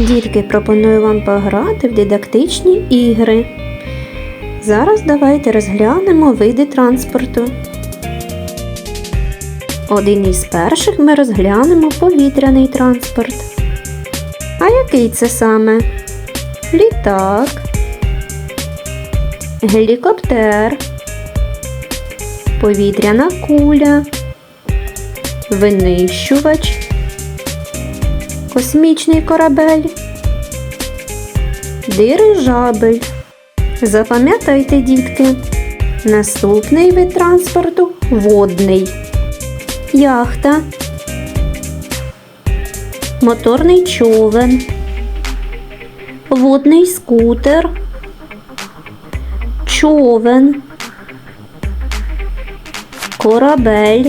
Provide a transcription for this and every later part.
Дітки, пропоную вам пограти в дидактичні ігри. Зараз давайте розглянемо види транспорту. Один із перших ми розглянемо повітряний транспорт. А який це саме? Літак, гелікоптер, повітряна куля, винищувач, космічний корабель, дирижабель. Запам'ятайте, дітки, наступний вид транспорту водний. Яхта, моторний човен, водний скутер, човен, корабель,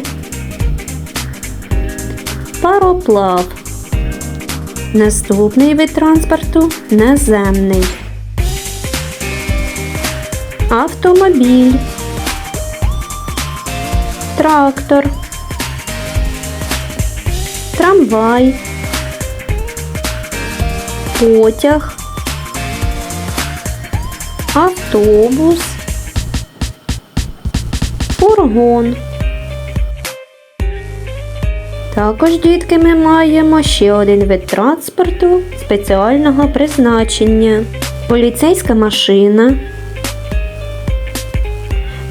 пароплав. Наступний вид транспорту наземний. Автомобіль, трактор, трамвай, потяг, автобус, фургон. Також, дітки, ми маємо ще один вид транспорту спеціального призначення. Поліцейська машина,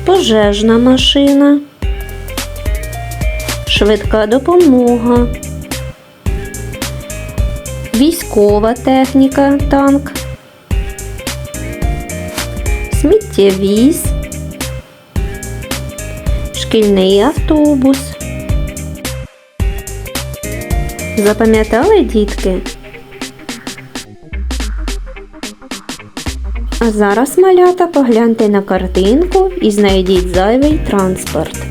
пожежна машина, швидка допомога, військова техніка, танк, сміттєвіз, шкільний автобус. Запам'ятали, дітки? А зараз, малята, погляньте на картинку і знайдіть зайвий транспорт.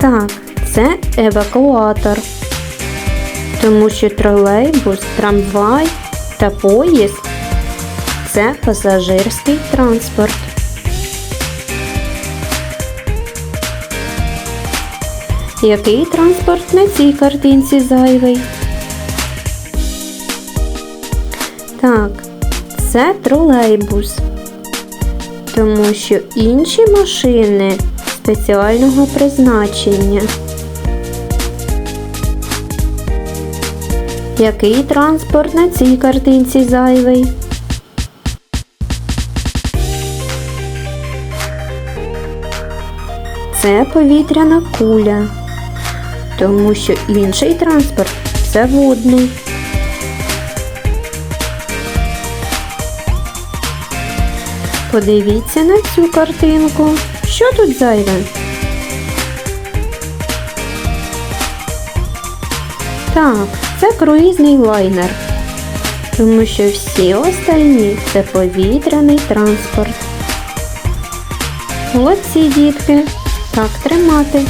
Так, це евакуатор. Тому що тролейбус, трамвай та поїзд це пасажирський транспорт. Який транспорт на цій картинці зайвий? Так, це тролейбус. Тому що інші машини спеціального призначення. Який транспорт на цій картинці зайвий? Це повітряна куля тому що інший транспорт це водний. Подивіться на цю картинку. Що тут зайве? Так, це круїзний лайнер, тому що всі остальні це повітряний транспорт. Молодці, дітки, так тримати.